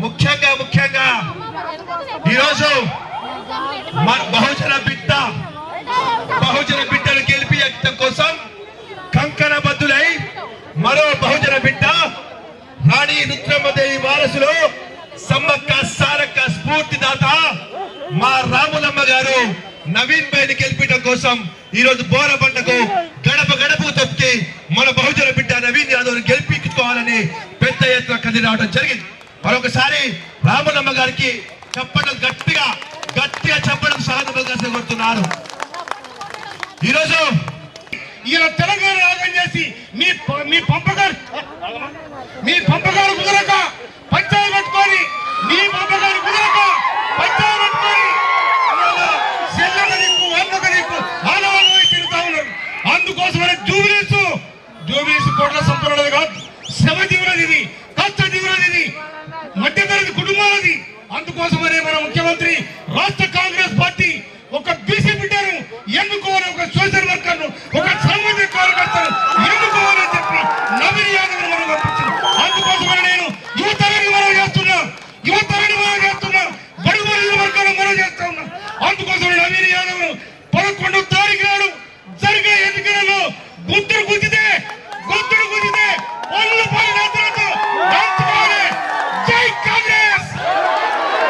ముఖ్యంగా ముఖ్యంగా ఈరోజు బహుజన బిడ్డ బహుజన బిడ్డను గెలిపించడం కోసం కంకణ బద్దులై మరో బహుజన బిడ్డ రాణి రుద్రమదేవి వారసులు సమ్మక్క సారక్క స్ఫూర్తిదాత మా రాములమ్మ గారు నవీన్ భాయ్ని గెలిపించడం కోసం ఈరోజు బోర పంటకు గడప గడపకు తొక్కి మన బహుజన బిడ్డ నవీన్ యాదవ్ గెలిపించుకోవాలని పెద్ద ఎత్తున కదిలి రావడం జరిగింది. మరొకసారి రామనమ్మ గారికి చెప్పడం గట్టిగా గట్టిగా చెప్పడం సహజ కోరుతున్నారు ఈరోజు ఈయన తెలంగాణ రాగం చేసి మీ మీ పంపగారు మీ పంపగారు కుదరక పంచాయతీ పెట్టుకొని మీ పంపకాలు కుదరక పంచాయతీ పెట్టుకొని ఇవాళ సెల్లక దిక్కు వందక దిక్కు ఆనవాళ్ళు పోయి తిరుగుతా ఉన్నారు అందుకోసమనే జూబిలీస్ జూబిలీస్ కోట్ల సంపన్నది కాదు శ్రమ జీవులది ఇది కష్ట జీవులది ఇది మధ్యతరగతి కుటుంబాలది అందుకోసమనే మన ముఖ్యమంత్రి రాష్ట్ర కాంగ్రెస్ పార్టీ ఒక బీసీ బిడ్డను ఎన్నుకోవాలి ఒక సోషల్ వర్కర్ను ఒక సామాజిక కార్యకర్తను ఎన్నుకోవాలని చెప్పి నవీన్ యాదవ్ మనం పంపించారు అందుకోసమని నేను యువతరాన్ని మనం చేస్తున్నా యువతరాన్ని మనం చేస్తున్నా బడుగు బడుగు వర్గాలను మనం చేస్తా ఉన్నాం అందుకోసం నవీన్ యాదవ్ పదకొండు తారీఖు నాడు జరిగే ఎన్నికలలో గుర్తులు గుద్దితే గుర్తులు గుద్దితే ఒళ్ళు పది నేతలతో దంచుకోవాలి. జై కాంగ్రెస్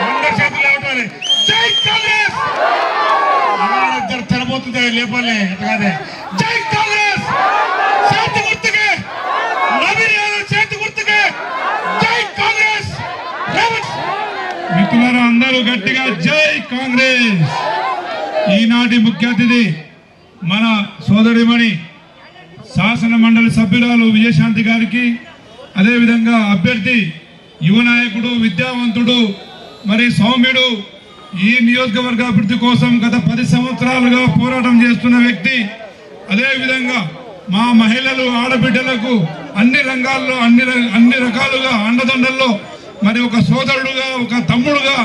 అందరి చేతులు లేవటాలి జై కాంగ్రెస్ అలా జర తెరబోతుంది లేపాలి జై కాంగ్రెస్! చేతి గుర్తుకే! నవీన్ యాదవ్ చేతి గుర్తుకే! జై కాంగ్రెస్! రేవంత్ మిత్రులారా అందరూ గట్టిగా జై కాంగ్రెస్! ఈనాటి ముఖ్య అతిథి మన సోదరిమణి శాసన మండలి సభ్యురాలు విజయశాంతి గారికి అదేవిధంగా అభ్యర్థి యువ నాయకుడు విద్యావంతుడు మరి సౌమ్యుడు ఈ నియోజకవర్గ అభివృద్ధి కోసం గత పది సంవత్సరాలుగా పోరాటం చేస్తున్న వ్యక్తి అదేవిధంగా మా మహిళలు ఆడబిడ్డలకు అన్ని రంగాల్లో అన్ని ర- అన్ని రకాలుగా అండదండల్లో మరి ఒక సోదరుడుగా ఒక తమ్ముడుగా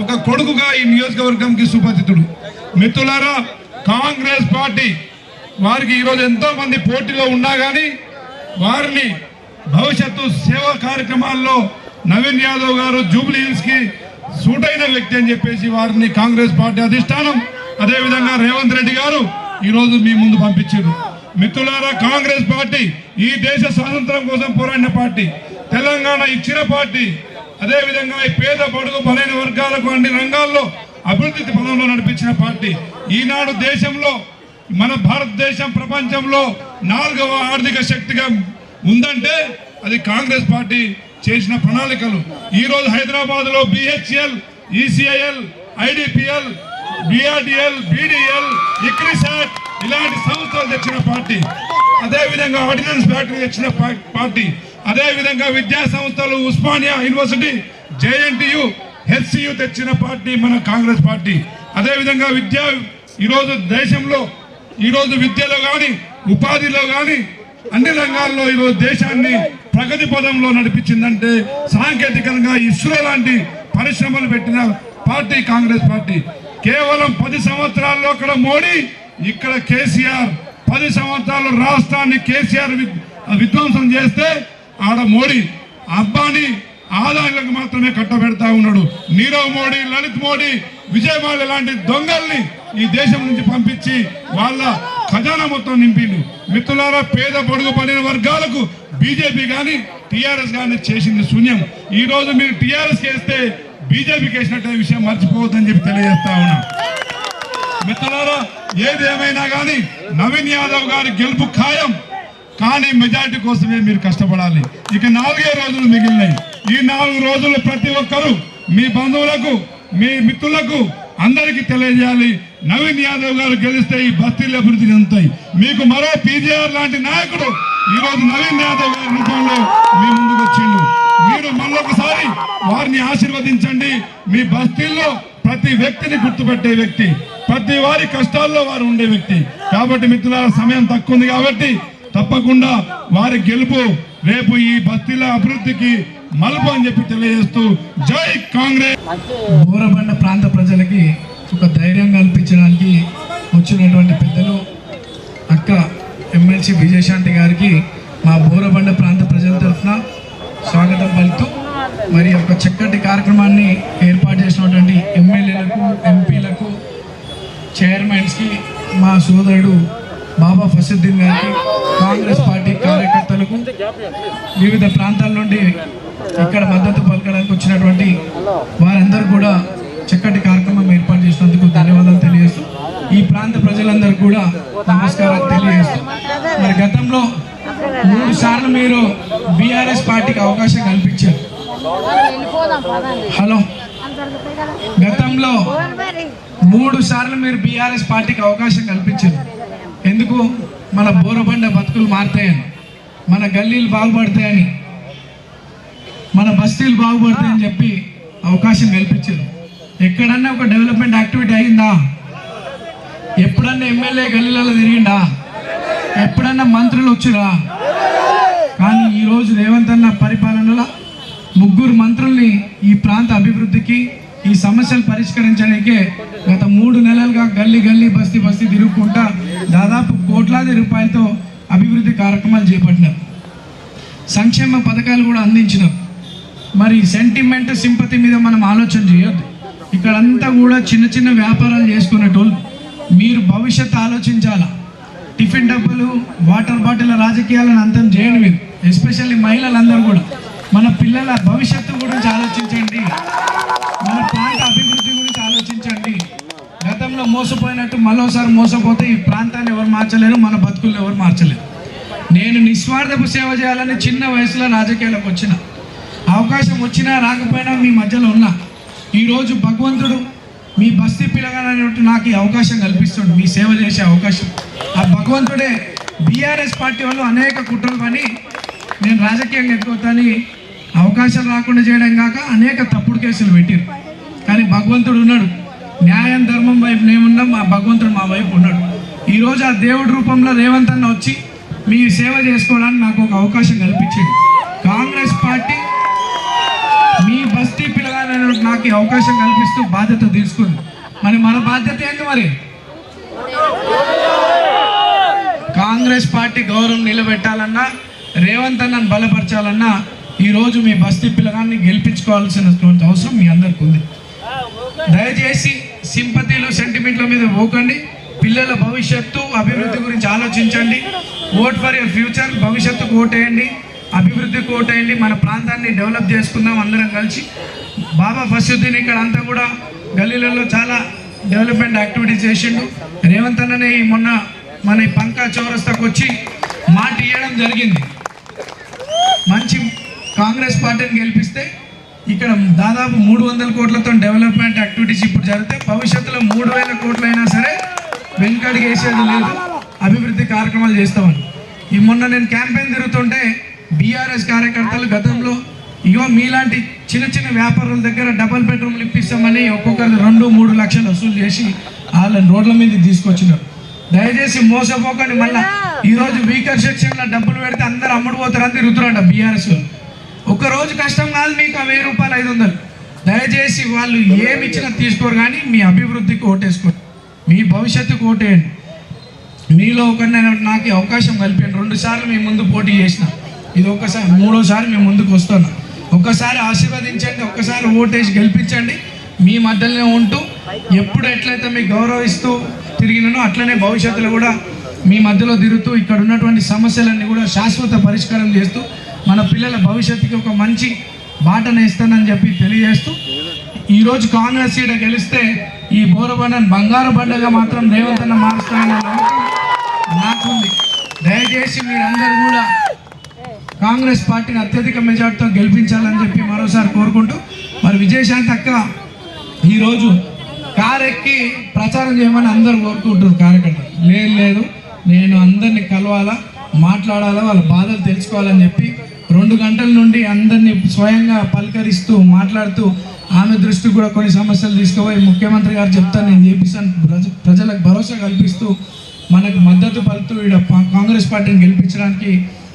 ఒక కొడుకుగా ఈ నియోజకవర్గంకి సుపరిచితుడు. మిత్రులారా కాంగ్రెస్ పార్టీ వారికి ఈరోజు ఎంతో మంది పోటీలో ఉన్నా కానీ వారిని భవిష్యత్తు సేవా కార్యక్రమాల్లో నవీన్ యాదవ్ గారు జూబ్లీ హిల్స్కి సూటైన వ్యక్తి అని చెప్పేసి వారిని కాంగ్రెస్ పార్టీ అధిష్టానం అదేవిధంగా రేవంత్ రెడ్డి గారు ఈరోజు మీ ముందు పంపించారు. మిత్రులారా కాంగ్రెస్ పార్టీ ఈ దేశ స్వాతంత్రం కోసం పోరాడిన పార్టీ. తెలంగాణ ఇచ్చిన పార్టీ. అదేవిధంగా ఈ పేద బడుగు బలైన వర్గాలకు అన్ని రంగాల్లో అభివృద్ధి పదంలో నడిపించిన పార్టీ. ఈనాడు దేశంలో మన భారతదేశం ప్రపంచంలో నాలుగవ ఆర్థిక శక్తిగా ఉందంటే అది కాంగ్రెస్ పార్టీ చేసిన ప్రణాళికలు. ఈ రోజు హైదరాబాద్లో BHEL ECIL IDPL BRDL BDL ICRISAT ఇలాంటి సంస్థలు తెచ్చిన పార్టీ. అదే విధంగా ఆర్డినెన్స్ ఫ్యాక్టరీ తెచ్చిన పార్టీ. అదే విధంగా విద్యా సంస్థలు ఉస్మానియా యూనివర్సిటీ జేఎన్టీయు హెచ్సియు తెచ్చిన పార్టీ మన కాంగ్రెస్ పార్టీ. అదే విధంగా విద్యా ఈరోజు దేశంలో ఈరోజు విద్యలో కానీ ఉపాధిలో కానీ అన్ని రంగాల్లో ఈరోజు దేశాన్ని ప్రగతి పదంలో నడిపించిందంటే సాంకేతికంగా ఇస్రో లాంటి పరిశ్రమలు పెట్టిన పార్టీ కాంగ్రెస్ పార్టీ. కేవలం పది సంవత్సరాల్లో అక్కడ మోడీ ఇక్కడ కేసీఆర్. పది సంవత్సరాలు రాష్ట్రాన్ని కేసీఆర్ విధ్వంసం చేస్తే ఆడ మోడీ అబ్బాని ఆదాయాలకు మాత్రమే కట్టబెడతా ఉన్నాడు. నీరవ్ మోడీ లలిత్ మోడీ విజయమాల లాంటి దొంగల్ని ఈ దేశం నుంచి పంపించి వాళ్ళ ఖజానా మొత్తం నింపిండు. మిత్రులారా పేద పొడుగు పడిన వర్గాలకు బీజేపీ కానీ టిఆర్ఎస్ కానీ చేసింది శూన్యం. ఈ రోజు మీరు టిఆర్ఎస్ చేస్తే బీజేపీకి వేసినట్టే విషయం మర్చిపోవద్దని చెప్పి తెలియజేస్తా ఉన్నా. మిత్రులారా ఏదేమైనా కానీ నవీన్ యాదవ్ గారి గెలుపు ఖాయం. కానీ మెజారిటీ కోసమే మీరు కష్టపడాలి. ఇక నాలుగే రోజులు మిగిలినాయి. ఈ నాలుగు రోజులు ప్రతి ఒక్కరూ మీ బంధువులకు మీ మిత్రులకు అందరికీ తెలియజేయాలి. నవీన్ యాదవ్ గారు గెలిస్తే ఈ బస్తీలు అభివృద్ధి చెందుతాయి. మీకు మరో పీజీఆర్ లాంటి నాయకుడు ఈ రోజు నవీన్ యాదవ్ గారి రూపంలో మీ ముందుకు వచ్చిండు. మీరు మళ్ళొకసారి వారిని ఆశీర్వదించండి. మీ బస్తీల్లో ప్రతి వ్యక్తిని గుర్తుపెట్టే వ్యక్తి ప్రతి వారి కష్టాల్లో వారు ఉండే వ్యక్తి. కాబట్టి మిత్రుల సమయం తక్కువ ఉంది కాబట్టి తప్పకుండా వారి గెలుపు రేపు ఈ బస్తీల అభివృద్ధికి మలుపు అని చెప్పి తెలియజేస్తూ జై కాంగ్రెస్. బోరబండ ప్రాంత ప్రజలకి వచ్చినటువంటి పెద్దలు అక్క ఎమ్మెల్సీ విజయశాంతి గారికి మా బోరబండ ప్రాంత ప్రజల తరఫున స్వాగతం పలుకుతూ మరి ఒక చక్కటి కార్యక్రమాన్ని ఏర్పాటు చేసినటువంటి ఎమ్మెల్యేలకు ఎంపీలకు చైర్మన్స్కి మా సోదరుడు బాబా ఫసద్దీన్ గారికి కాంగ్రెస్ పార్టీ కార్యకర్తలకు వివిధ ప్రాంతాల నుండి ఇక్కడ మద్దతు పలకడానికి వచ్చినటువంటి వారందరూ కూడా చక్కటి కార్యక్రమం ఈ ప్రాంత ప్రజలందరూ కూడా నమస్కారాలు తెలియజేస్తాం మరి గతంలో మూడు సార్లు మీరు బీఆర్ఎస్ పార్టీకి అవకాశం కల్పించారు. హలో. గతంలో మూడు సార్లు మీరు బీఆర్ఎస్ పార్టీకి అవకాశం కల్పించారు. ఎందుకు? మన బోరబండ బతుకులు మారుతాయని మన గల్లీలు బాగుపడతాయని మన బస్తీలు బాగుపడతాయని చెప్పి అవకాశం కల్పించారు. ఎక్కడన్నా ఒక డెవలప్మెంట్ యాక్టివిటీ అయిందా? ఎప్పుడన్నా ఎమ్మెల్యే గల్లీలలో తిరిగిండా? ఎప్పుడన్నా మంత్రులు వచ్చిరా? కానీ ఈరోజు రేవంత్ అన్న పరిపాలనలో ముగ్గురు మంత్రుల్ని ఈ ప్రాంత అభివృద్ధికి ఈ సమస్యలు పరిష్కరించడానికే గత మూడు నెలలుగా గల్లీ గల్లీ బస్తీ బస్తీ తిరుగుకుంటా దాదాపు కోట్లాది రూపాయలతో అభివృద్ధి కార్యక్రమాలు చేపట్టినారు. సంక్షేమ పథకాలు కూడా అందించినాం మరి సెంటిమెంట్ సింపతి మీద మనం ఆలోచన చేయొద్దు. ఇక్కడంతా కూడా చిన్న చిన్న వ్యాపారాలు చేసుకునేటోళ్ళు. మీరు భవిష్యత్తు ఆలోచించాలా? టిఫిన్ డబ్బులు వాటర్ బాటిల్ రాజకీయాలను అంతం చేయండి మీరు ఎస్పెషల్లీ మహిళలందరూ కూడా. మన పిల్లల భవిష్యత్తు గురించి ఆలోచించండి. మన ప్రాంత అభివృద్ధి గురించి ఆలోచించండి. గతంలో మోసపోయినట్టు మరోసారి మోసపోతే ఈ ప్రాంతాన్ని ఎవరు మార్చలేరు మన బతుకుల్ని ఎవరు మార్చలేరు. నేను నిస్వార్థపు సేవ చేయాలని చిన్న వయసులో రాజకీయాలకు వచ్చిన. అవకాశం వచ్చినా రాకపోయినా మీ మధ్యలో ఉన్నా. ఈరోజు భగవంతుడు మీ బస్తీ పిల్లగానట్టు నాకు ఈ అవకాశం కల్పిస్తుండు మీ సేవ చేసే అవకాశం. ఆ భగవంతుడే బీఆర్ఎస్ పార్టీ వాళ్ళు అనేక కుట్రలు పని నేను రాజకీయంగా ఎదుగుతాని అవకాశం రాకుండా చేయడం కాక అనేక తప్పుడు కేసులు పెట్టారు. కానీ భగవంతుడు ఉన్నాడు. న్యాయం ధర్మం వైపు మేమున్నాం మా భగవంతుడు మా వైపు ఉన్నాడు. ఈరోజు ఆ దేవుడి రూపంలో రేవంత్ అన్న వచ్చి మీ సేవ చేసుకోవడానికి నాకు ఒక అవకాశం కల్పించింది కాంగ్రెస్ పార్టీ ఆయన నాకు ఈ అవకాశం కల్పిస్తూ బాధ్యత తీసుకుంది. మరి మన బాధ్యత ఏంటి మరి? కాంగ్రెస్ పార్టీ గౌరవం నిలబెట్టాలన్నా రేవంత్ అన్నను బలపరచాలన్నా ఈరోజు మీ బస్తీ పిల్లగాన్ని గెలిపించుకోవాల్సినటువంటి అవసరం మీ అందరికి ఉంది. దయచేసి సింపతీలు సెంటిమెంట్ల మీద పోకండి. పిల్లల భవిష్యత్తు అభివృద్ధి గురించి ఆలోచించండి. ఓట్ ఫర్ యర్ ఫ్యూచర్ భవిష్యత్తుకు ఓటేయండి. అభివృద్ధికి ఓటేయండి. మన ప్రాంతాన్ని డెవలప్ చేసుకుందాం అందరం కలిసి. బాబా ఫస్యుద్దీన్ ఇక్కడ అంతా కూడా గల్లీలలో చాలా డెవలప్మెంట్ యాక్టివిటీస్ చేసిండు. రేవంత్ అన్ననే ఈ మొన్న మన ఈ పంకా చౌరస్తాకు వచ్చి మాట ఇవ్వడం జరిగింది. మంచి కాంగ్రెస్ పార్టీని గెలిపిస్తే ఇక్కడ దాదాపు మూడు వందల కోట్లతో డెవలప్మెంట్ యాక్టివిటీస్ ఇప్పుడు జరిగితే భవిష్యత్తులో మూడు వేల కోట్లైనా సరే వెనుకడికి వేసేది లేదు. అభివృద్ధి కార్యక్రమాలు చేస్తామని ఈ మొన్న నేను క్యాంపెయిన్ తిరుగుతుంటే బీఆర్ఎస్ కార్యకర్తలు గతంలో ఇగో మీలాంటి చిన్న చిన్న వ్యాపారుల దగ్గర డబల్ బెడ్రూమ్లు ఇప్పిస్తామని ఒక్కొక్కరు రెండు మూడు లక్షలు వసూలు చేసి వాళ్ళని రోడ్ల మీద తీసుకొచ్చినారు. దయచేసి మోసపోకండి మళ్ళా ఈరోజు వీకర్ సెక్షన్లో డబ్బులు పెడితే అందరు అమ్ముడు పోతారని తిరుగుతున్నారంట బీఆర్ఎస్ ఒక రోజు కష్టం కాదు మీకు ఆ వెయ్యి రూపాయలు ఐదు వందలు. దయచేసి వాళ్ళు ఏమి ఇచ్చినా తీసుకోరు కానీ మీ అభివృద్ధికి ఓటేసుకోరు మీ భవిష్యత్తుకు ఓటేయండి. మీలో ఒకరినైనా నాకు అవకాశం కల్పించండి రెండు సార్లు మీ ముందు పోటీ చేసిన. ఇది ఒకసారి మూడోసారి మీ ముందుకు వస్తున్నా. ఒక్కసారి ఆశీర్వదించండి ఒక్కసారి ఓటేసి గెలిపించండి. మీ మధ్యలోనే ఉంటూ ఎప్పుడు ఎట్లయితే మీకు గౌరవిస్తూ తిరిగినో అట్లనే భవిష్యత్తులో కూడా మీ మధ్యలో తిరుగుతూ ఇక్కడ ఉన్నటువంటి సమస్యలన్నీ కూడా శాశ్వత పరిష్కారం చేస్తూ మన పిల్లల భవిష్యత్తుకి ఒక మంచి బాటను ఇస్తానని చెప్పి తెలియజేస్తూ ఈరోజు కాంగ్రెస్ సీట గెలిస్తే ఈ బోరబండను బంగారు బండగా మాత్రం రేవంత్ అన్న మారుస్తాయన్న నాకుంది. దయచేసి మీరందరూ కూడా కాంగ్రెస్ పార్టీని అత్యధిక మెజార్టీతో గెలిపించాలని చెప్పి మరోసారి కోరుకుంటూ మరి విజయశాంతి అక్క ఈరోజు కారు ఎక్కి ప్రచారం చేయమని అందరూ కోరుకుంటారు కార్యకర్తలు. లేదు లేదు నేను అందరినీ కలవాలా మాట్లాడాలా వాళ్ళ బాధలు తెలుసుకోవాలని చెప్పి రెండు గంటల నుండి అందరినీ స్వయంగా పలకరిస్తూ మాట్లాడుతూ ఆమె దృష్టికి కూడా కొన్ని సమస్యలు తీసుకుపోయి ముఖ్యమంత్రి గారు చెప్తాను నేను చేపిస్తాను. ప్రజ ప్రజలకు భరోసా కల్పిస్తూ మనకు మద్దతు పలుతూ ఈడ కాంగ్రెస్ పార్టీని గెలిపించడానికి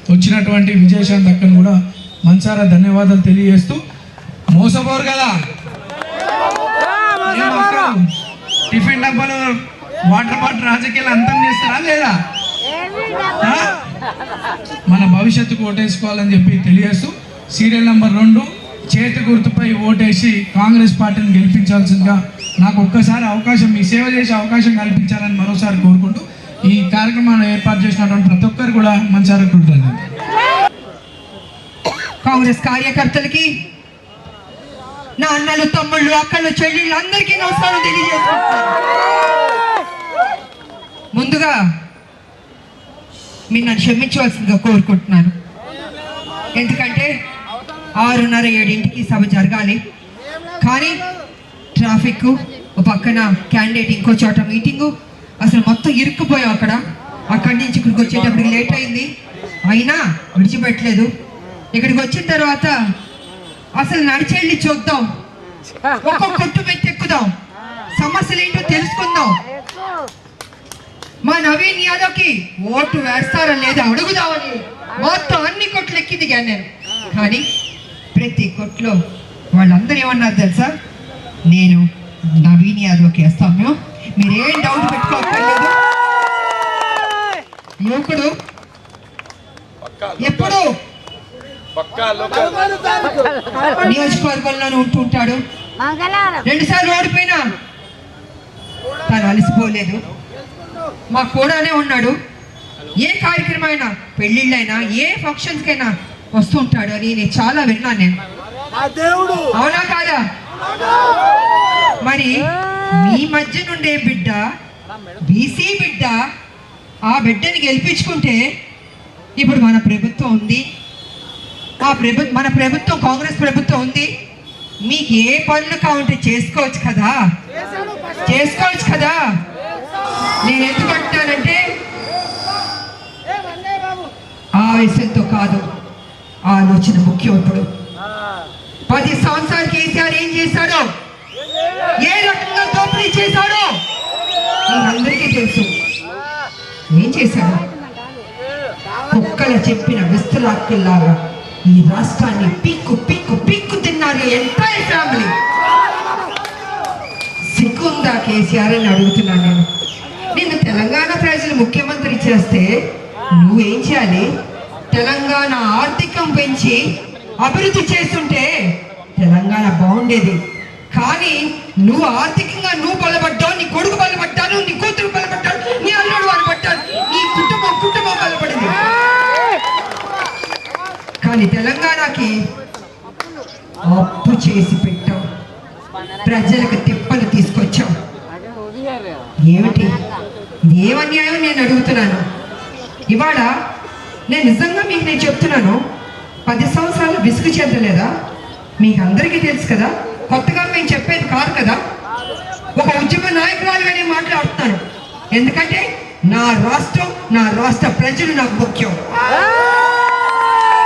వచ్చినటువంటి విజయశాంత్ అక్కను కూడా మనసారా ధన్యవాదాలు తెలియజేస్తూ మోసపోరు కదా? టిఫిన్ డబ్బాలు వాటర్ బాటిల్ రాజకీయాలు అంతం చేస్తారా లేదా? మన భవిష్యత్తుకు ఓటేసుకోవాలని చెప్పి తెలియజేస్తూ సీరియల్ నెంబర్ రెండు చేతి గుర్తుపై ఓటేసి కాంగ్రెస్ పార్టీని గెలిపించాల్సిందిగా నాకు ఒక్కసారి అవకాశం మీ సేవ చేసే అవకాశం కల్పించాలని మరోసారి కోరుకుంటూ ఈ కార్యక్రమాన్ని ఏర్పాటు చేసినటువంటి ప్రతి ఒక్కరు కూడా మంచి కృతజ్ఞతలు కాంగ్రెస్ కార్యకర్తలకి నా అన్నలు తమ్ముళ్ళు అక్కలు చెల్లెళ్ళు అందరికీ నమస్కారం తెలియజేసుకుంటున్నాను ముందుగా మీరు నన్ను క్షమించవలసిందిగా కోరుకుంటున్నాను. ఎందుకంటే ఆరున్నర ఏడింటికి సభ జరగాలి. కానీ ట్రాఫిక్ పక్కన క్యాండిడేట్ ఇంకో చోట మీటింగు. అసలు మొత్తం ఇరుక్కుపోయాం అక్కడ. అక్కడి నుంచి ఇక్కడికి వచ్చేటప్పటికి లేట్ అయింది. అయినా విడిచిపెట్టలేదు. ఇక్కడికి వచ్చిన తర్వాత అసలు నడిచెళ్ళి చూద్దాం. ఒక్కొక్క కొట్టు పెట్టి ఎక్కుదాం. సమస్యలు ఏంటో తెలుసుకుందాం. మా నవీన్ యాదవ్కి ఓటు వేస్తారా లేదా అడుగుదామని మొత్తం అన్ని కొట్లు ఎక్కి దిగాను నేను. కానీ ప్రతి కొట్లో వాళ్ళందరూ ఏమన్నారు తెలుసా? నేను నవీన్ యాదవ్కి వేస్తాము మేము. మీరేం డౌట్ పెట్టుకోక్కర్లేదు యువకుడు ఎప్పుడు? నియోజకవర్గంలోనే ఉంటుంటాడు రెండు సార్లు ఓడిపోయినా. తను అలసిపోలేదు. మా కూడానే ఉన్నాడు. ఏ కార్యక్రమం అయినా పెళ్ళిళ్ళైనా ఏ ఫంక్షన్స్ కైనా వస్తుంటాడు అని నేను చాలా విన్నాను నేను. అవునా కాదా? మరి మీ మధ్య నుండే బిడ్డ బీసీ బిడ్డ ఆ బిడ్డని గెలిపించుకుంటే ఇప్పుడు మన ప్రభుత్వం ఉంది. ఆ ప్రభు మన ప్రభుత్వం కాంగ్రెస్ ప్రభుత్వం ఉంది. మీకు ఏ పనులు కావాలంటే చేసుకోవచ్చు కదా? చేసుకోవచ్చు కదా? నేను ఎందుకు అంటున్నానంటే ఆవేశంతో కాదు. ఆలోచన ముఖ్యం ఇప్పుడు. పది సంవత్సరాలు కేసీఆర్ ఏం చేశాడో? ఏ రకంగా చేశాడో? అందరికీ తెలుసు. ఏం చేశాడు? కుక్కలు చెప్పిన విస్తరాక్కుల్లాగా ఈ రాష్ట్రాన్ని పీక్కు పీక్కు పీక్కు తిన్నారు ఎంటైర్ ఫ్యామిలీ సిగ్గుందా కేసీఆర్ అని అడుగుతున్నాను నేను. నేను తెలంగాణ ప్రజలు ముఖ్యమంత్రి చేస్తే నువ్వేం చేయాలి? తెలంగాణ ఆర్థికం పెంచి అభివృద్ధి చేస్తుంటే తెలంగాణ బాగుండేది. కానీ నువ్వు ఆర్థికంగా నువ్వు బలపడ్డావు నీ కొడుకు బలపడ్డాను నీ కూతురు బలపడ్డాడు నీ అల్లుడు బలపడ్డాడు నీ కుటుంబం కుటుంబం బలపడింది. కానీ తెలంగాణకి అప్పు చేసి పెట్టావు ప్రజలకు తిప్పలు తీసుకొచ్చావు ఏమిటి? ఏమన్యాయం నేను అడుగుతున్నాను? ఇవాళ నేను నిజంగా మీకు నేను చెప్తున్నాను పది సంవత్సరాలు విసుగు చెందలేదా? మీకు అందరికీ తెలుసు కదా కొత్తగా మేము చెప్పేది కాదు కదా? ఒక ఉద్యమ నాయకురాలుగా నేను మాట్లాడుతున్నాను. ఎందుకంటే నా రాష్ట్రం నా రాష్ట్ర ప్రజలు నాకు ముఖ్యం.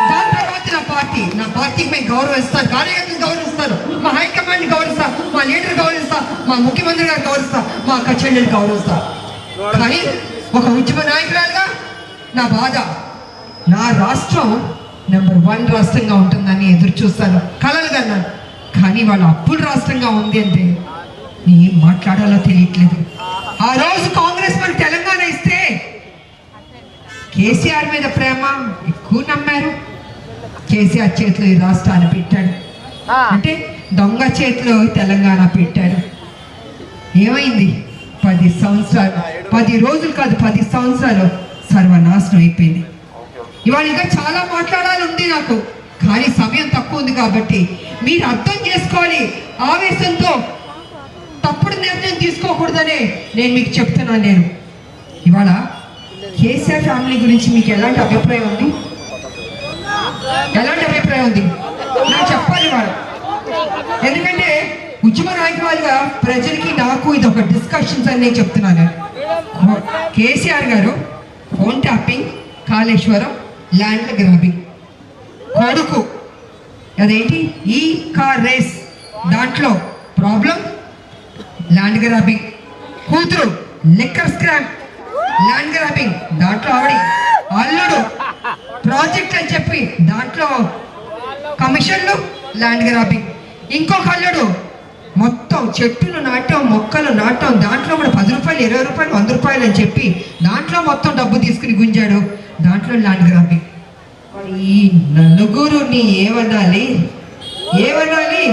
దాని తర్వాత నా పార్టీ. నా పార్టీకి మేము గౌరవిస్తాను కార్యకర్తలు గౌరవిస్తాను మా హైకమాండ్ గౌరవిస్తా మా లీడర్ గౌరవిస్తా మా ముఖ్యమంత్రి గారు గౌరవిస్తా మా అక్క చెల్లెలు గౌరవిస్తా కానీ ఒక ఉద్యమ నాయకురాలుగా నా బాధ నా రాష్ట్రం నెంబర్ వన్ రాష్ట్రంగా ఉంటుందని ఎదురు చూస్తాను. కలలు కానీ వాళ్ళ అప్పుల రాష్ట్రంగా ఉంది అంటే ఏం మాట్లాడాలో తెలియట్లేదు. ఆ రోజు కాంగ్రెస్ మరి తెలంగాణ ఇస్తే కేసీఆర్ మీద ప్రేమ ఎక్కువ నమ్మారు. కేసీఆర్ చేతిలో ఈ రాష్ట్రాన్ని పెట్టాడు. అంటే దొంగ చేతిలో తెలంగాణ పెట్టాడు. ఏమైంది? పది సంవత్సరాలు పది రోజులు కాదు పది సంవత్సరాలు సర్వనాశనం అయిపోయింది. ఇవాళ ఇంకా చాలా మాట్లాడాలి ఉంది నాకు. కానీ సమయం తక్కువ ఉంది కాబట్టి మీరు అర్థం చేసుకోవాలి ఆవేశంతో. తప్పుడు నిర్ణయం తీసుకోకూడదనే నేను మీకు చెప్తున్నాను నేను. ఇవాళ కేసీఆర్ ఫ్యామిలీ గురించి మీకు ఎలాంటి అభిప్రాయం ఉంది? ఎలాంటి అభిప్రాయం ఉంది? నాకు చెప్పాలి వాళ్ళు ఎందుకంటే ఉద్యమ నాయకురాలుగా ప్రజలకి నాకు ఇది ఒక డిస్కషన్స్ అని నేను చెప్తున్నాను. కేసీఆర్ గారు phone tapping Kaleshwaram land grabbing కొడుకు అదేంటి? ఈ కార్ రేస్. దాంట్లో ప్రాబ్లం? Land grabbing. కూతురు లిక్కర్ స్క్రాప్. Land grabbing. దాంట్లో ఆవిడ అల్లుడు. ప్రాజెక్ట్ అని చెప్పి దాంట్లో కమిషన్లు ల్యాండ్ గ్రాబింగ్. ఇంకొక అల్లుడు. మొత్తం చెట్టులు నాటాం మొక్కలు నాటాం. దాంట్లో కూడా పది రూపాయలు ఇరవై రూపాయలు వంద రూపాయలు అని చెప్పి దాంట్లో మొత్తం డబ్బు తీసుకుని గుంజాడు. దాంట్లో ల్యాండ్ గ్రాబింగ్. ఈ నలుగురుని ఏమనాలి ఏమనాలి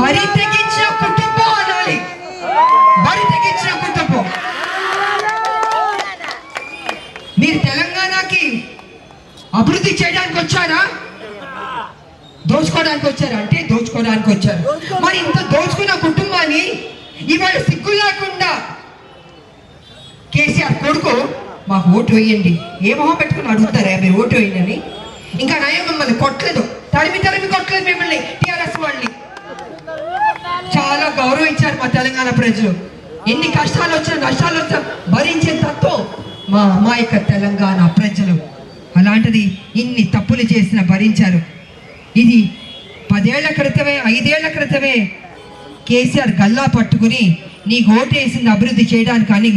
బరి తెగించిన కుటుంబం అనాలి బరి తెగించిన కుటుంబం. మీరు తెలంగాణకి అభివృద్ధి చేయడానికి వచ్చారా? దోచుకోవడానికి వచ్చారు? అంటే దోచుకోవడానికి వచ్చారు. మరి ఇంత దోచుకున్న కుటుంబాన్ని ఇవాళ సిగ్గు లేకుండా కేసీఆర్ కొడుకు మాకు ఓటు వేయండి. ఏ మొహం పెట్టుకుని అడుగుతారా? మీరు ఓటు వేయండి ఇంకా నయం మిమ్మల్ని కొట్టలేదు. తరిమి తరిమి కొట్టలేదు మిమ్మల్ని టీఆర్ఎస్ వాళ్ళని. చాలా గౌరవించారు మా తెలంగాణ ప్రజలు. ఎన్ని కష్టాలు వచ్చినా నష్టాలు వచ్చినా భరించే తత్వం మా అమాయక తెలంగాణ ప్రజలు. అలాంటిది ఇన్ని తప్పులు చేసిన భరించారు. ఇది పదేళ్ళ క్రితమే ఐదేళ్ళ క్రితమే కేసీఆర్ గల్లా పట్టుకుని నీకు ఓటేసింది అభివృద్ధి చేయడానికి కానీ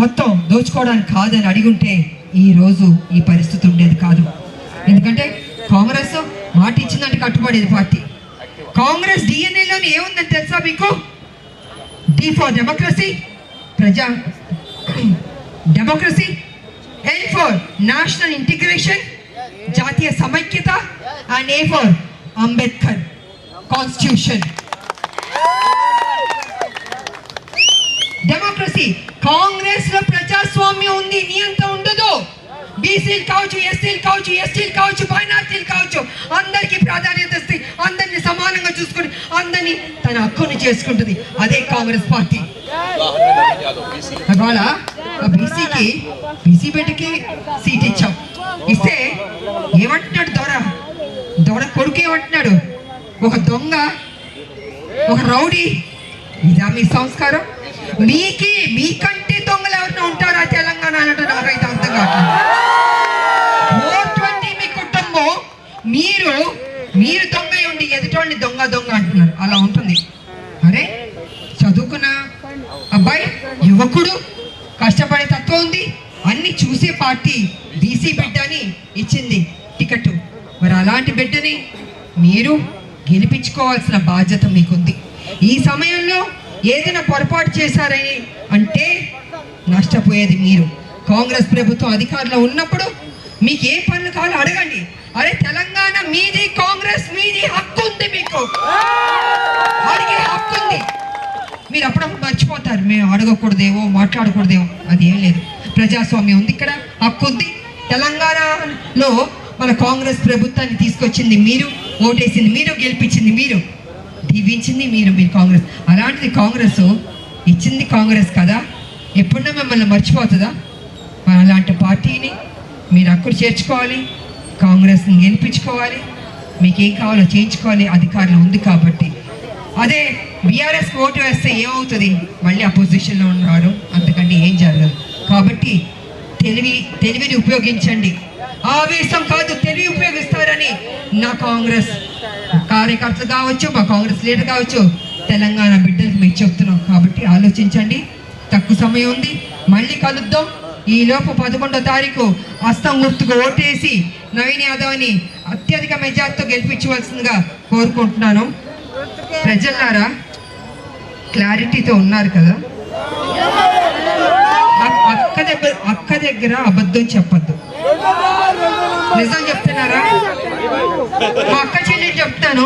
మొత్తం దోచుకోవడానికి కాదని అడిగుంటే ఈరోజు ఈ పరిస్థితి ఉండేది కాదు. ఎందుకంటే కాంగ్రెస్ మాట ఇచ్చిందంటే కట్టుబడేది పార్టీ. కాంగ్రెస్ డిఎన్ఏలోని ఏముందని తెలుసా మీకు? డి ఫర్ డెమోక్రసీ ప్రజా democracy L for national integration జాతీయ సమైక్యత and A for Ambedkar constitution democracy కాంగ్రెస్లో ప్రజాస్వామ్యం ఉంది నియంత ఉండదు. బీసీలు కావచ్చు ఎస్సీలు కావచ్చు ఎస్టీలు కావచ్చు మైనార్టీలు కావచ్చు. అందరికీ ప్రాధాన్యత ఇస్తే అందరిని సమానంగా చూసుకుని అందరినీ తన హక్కుని చేసుకుంటుంది. అదే కాంగ్రెస్ పార్టీ. ఇవాళ బీసీకి బీసీ బిడ్డకి సీట్ ఇచ్చాం. ఇస్తే ఏమంటున్నాడు దొర? దొర కొడుకు ఏమంటున్నాడు? ఒక దొంగ ఒక రౌడీ. ఇదా మీ సంస్కారం? మీకి మీకంటే దొంగలు ఎవరైనా ఉంటారా తెలంగాణ అంటే నాకైతే అర్థం కావట్లేదు. ఫోర్ ట్వంటీ మీ కుటుంబం మీరు మీరు దొంగ ఉండి ఎదుటోళ్ళని దొంగ దొంగ అంటున్నారు. అలా ఉంటుంది. అరే చదువుకున్న అబ్బాయి యువకుడు కష్టపడే తత్వం ఉంది. అన్ని చూసే పార్టీ బీసీ బిడ్డ అని ఇచ్చింది టికెట్ మరి అలాంటి బిడ్డని మీరు గెలిపించుకోవాల్సిన బాధ్యత మీకుంది. ఈ సమయంలో ఏదైనా పొరపాటు చేశారని అంటే నష్టపోయేది మీరు. కాంగ్రెస్ ప్రభుత్వం అధికారంలో ఉన్నప్పుడు మీకు ఏ పనులు కావాలో అడగండి. అరే తెలంగాణ మీది కాంగ్రెస్ మీది హక్కు ఉంది మీకు. అడిగే హక్కు ఉంది. మీరు అప్పుడప్పుడు మర్చిపోతారు. మేము అడగకూడదేమో మాట్లాడకూడదేమో. అది ఏం లేదు. ప్రజాస్వామ్యం ఉంది ఇక్కడ హక్కు ఉంది. తెలంగాణలో మన కాంగ్రెస్ ప్రభుత్వాన్ని తీసుకొచ్చింది మీరు ఓటేసింది మీరు గెలిపించింది మీరు. దీవించింది మీరు మీరు కాంగ్రెస్. అలాంటిది కాంగ్రెస్ ఇచ్చింది కాంగ్రెస్ కదా? ఎప్పుడన్నా మిమ్మల్ని మర్చిపోతుందా? మరి అలాంటి పార్టీని మీరు అక్కడ చేర్చుకోవాలి కాంగ్రెస్ని గెలిపించుకోవాలి మీకు ఏం కావాలో చేయించుకోవాలి అధికారులు ఉంది కాబట్టి. అదే బీఆర్ఎస్ ఓటు వేస్తే ఏమవుతుంది? మళ్ళీ అపోజిషన్లో ఉన్నారు అంతకంటే ఏం జరగదు. కాబట్టి తెలివి తెలివిని ఉపయోగించండి. ఆవేశం కాదు తెలివి ఉపయోగిస్తారని నా కాంగ్రెస్ కార్యకర్తలు కావచ్చు మా కాంగ్రెస్ లీడర్ కావచ్చు తెలంగాణ బిడ్డలకు మేము చెప్తున్నాం. కాబట్టి ఆలోచించండి. తక్కువ సమయం ఉంది. మళ్ళీ కలుద్దాం. ఈలోపు పదకొండో తారీఖు అస్తం గుర్తుకు ఓటేసి నవీన్ యాదవ్ని అత్యధిక మెజార్టీతో గెలిపించవలసిందిగా కోరుకుంటున్నాను. ప్రజలారా క్లారిటీతో ఉన్నారు కదా? అక్క దగ్గర అక్క దగ్గర అబద్ధం చెప్పద్దు. నిజం చెప్తున్నారా? మా అక్క చెల్లి చెప్తాను.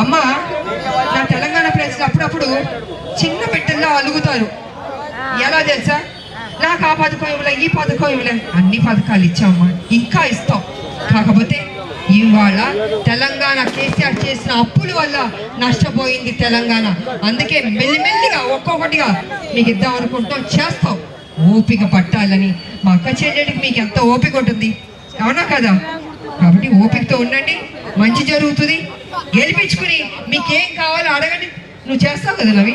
అమ్మ నా తెలంగాణ ప్రజలు అప్పుడప్పుడు చిన్న బిడ్డల్లో అలుగుతారు. ఎలా తెలుసా? నాకు ఆ పథకం ఇవ్వలే ఈ పథకం ఇవ్వలే అన్ని పథకాలు ఇచ్చామమ్మా. ఇంకా ఇస్తాం. కాకపోతే ఇవాళ తెలంగాణ కేసీఆర్ చేసిన అప్పుల వల్ల నష్టపోయింది తెలంగాణ. అందుకే మెల్లిమెల్లిగా ఒక్కొక్కటిగా మీకు ఇద్దాం అనుకుంటాం చేస్తాం. ఓపిక పట్టాలని మా అక్క చెల్లెడికి మీకు ఎంత ఓపిక ఉంటుంది? అవునా కదా? కాబట్టి ఓపికతో ఉండండి మంచి జరుగుతుంది. గెలిపించుకుని మీకేం కావాలో అడగండి. నువ్వు చేస్తావు కదా నవి?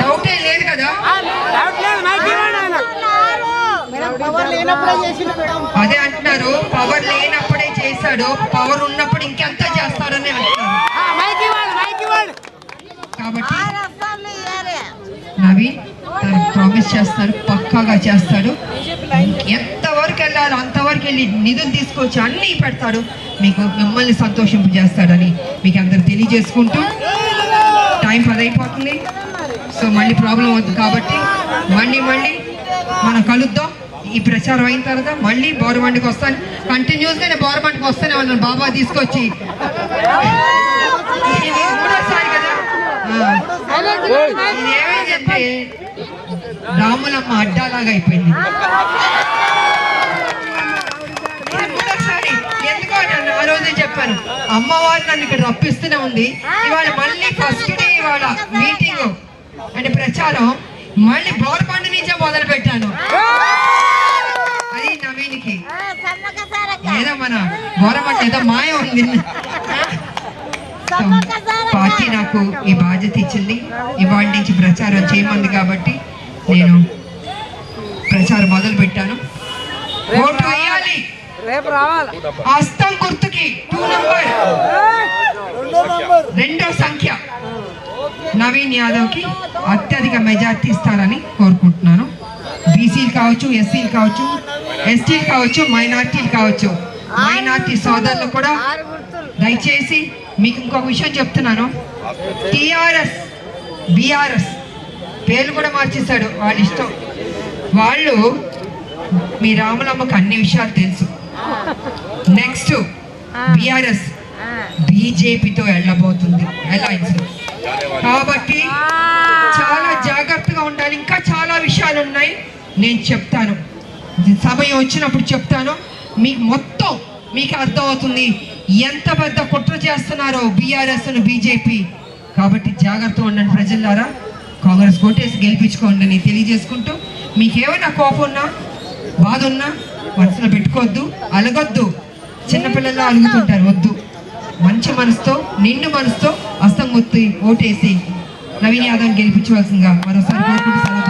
డౌటే లేదు కదా? అదే అంటున్నారు పవర్ లేనప్పుడే చేశాడు పవర్ ఉన్నప్పుడు ఇంకెంత కాబట్టి నవీన్ తను ప్రామిస్ చేస్తాడు పక్కాగా చేస్తాడు. ఎంతవరకు వెళ్ళాలో అంతవరకు వెళ్ళి నిధులు తీసుకొచ్చి అన్నీ పెడతాడు. మీకు మిమ్మల్ని సంతోషింపు చేస్తాడని మీకు అందరు తెలియజేసుకుంటూ టైం పది అయిపోతుంది. సో మళ్ళీ ప్రాబ్లం అవుతుంది కాబట్టి మళ్ళీ మళ్ళీ మనం కలుద్దాం. ఈ ప్రచారం అయిన తర్వాత మళ్ళీ బోరబండికి వస్తాను. కంటిన్యూస్ గానే బోరబండికి వస్తానే ఉన్నాను. బాబా తీసుకొచ్చి. మూడోసారి కదా ఏమైందంటే రాములమ్మ అడ్డాలాగా అయిపోయింది. ఆ రోజే చెప్పాను. అమ్మవారు నన్ను ఇక్కడ రప్పిస్తూనే ఉంది. ఇవాళ మళ్ళీ ఫస్ట్ డే ఇవాళ మీటింగ్ అంటే ప్రచారం. మళ్ళీ బోరబండి నుంచే మొదలు పెట్టాను అది నవీన్కి ఏదో మన బోరబండి ఏదో మాయ ఉంది. పార్టీ నాకు ఈ బాధ్యత ఇచ్చింది. ఇవాళ నుంచి ప్రచారం చేయమంది కాబట్టి నేను ప్రచారం మొదలు పెట్టాను ఓటు వేయాలి. రేపు రావాలి. హస్తం గుర్తుకి టూ నంబర్. రెండో సంఖ్య. నవీన్ యాదవ్కి అత్యధిక మెజార్టీ ఇస్తారని కోరుకుంటున్నాను. బీసీలు కావచ్చు ఎస్సీలు కావచ్చు ఎస్టీలు కావచ్చు మైనార్టీలు కావచ్చు. మైనార్టీ సోదరులు కూడా దయచేసి మీకు ఇంకొక విషయం చెప్తున్నాను. టిఆర్ఎస్ బిఆర్ఎస్ పేర్లు కూడా మార్చేశాడు వాళ్ళ ఇష్టం. వాళ్ళు మీ రాములమ్మకు అన్ని విషయాలు తెలుసు. నెక్స్ట్ బిఆర్ఎస్ బీజేపీతో వెళ్ళబోతుంది అలయన్స్ కాబట్టి చాలా జాగ్రత్తగా ఉండాలి. ఇంకా చాలా విషయాలు ఉన్నాయి. నేను చెప్తాను. సమయం వచ్చినప్పుడు చెప్తాను. మీకు మొత్తం మీకు అర్థమవుతుంది. ఎంత పెద్ద కుట్ర చేస్తున్నారో బీఆర్ఎస్ బీజేపీ. కాబట్టి జాగ్రత్త ఉండండి ప్రజలారా. కాంగ్రెస్ కోటేసి గెలిపించుకోండి అని తెలియజేసుకుంటూ మీకు ఏమైనా కోపం ఉన్నా బాధ ఉన్నా మనసులో పెట్టుకోవద్దు అలగొద్దు. చిన్నపిల్లల్లో అలుగుతుంటారు వద్దు. మంచి మనసుతో నిండు మనసుతో అస్తం ఓటేసి నవీన్ యాదవ్ గెలిపించవలసిందిగా మరోసారి